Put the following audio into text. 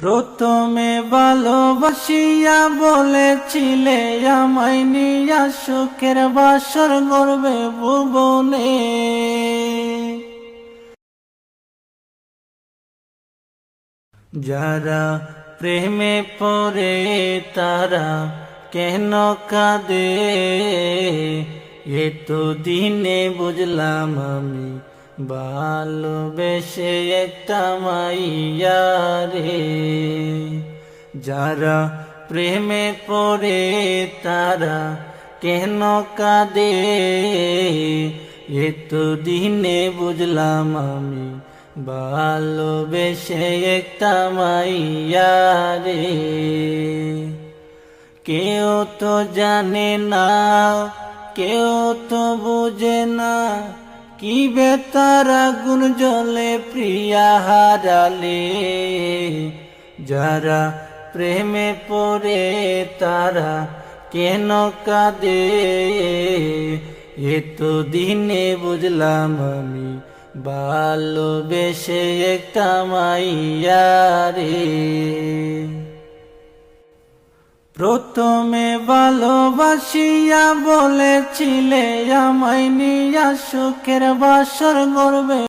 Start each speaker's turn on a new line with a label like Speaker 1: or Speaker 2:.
Speaker 1: প্রথমে ভালোবাসিয়া বলেছিলে, আমায় নিয়া সুখের বাসর গর্বে ভুবনে। যারা প্রেমে পড়ে, তারা কেন কাঁদে? এ তো দিনে বুঝলাম আমি ভালোবেসে একটা মাইয়া রে, যারা প্রেমে পড়ে তারা কেন কাঁদে? এ তো দিনে বুঝলাম আমি ভালোবেসে একটা মাইয়া রে। কেউ তো জানে না, কেউ তো বুঝে না কি বেতার আগুন জলে প্রিয়া হারালে? যারা প্রেমে পড়ে তারা কেন কাঁদে? এ তো দিনে বুঝলাম আমি ভালোবেসে একটা মাইয়া রে। প্রথমে ভালোবাসিয়া বলেছিলে আমায় নিয়া সুখের বাসর গর্বে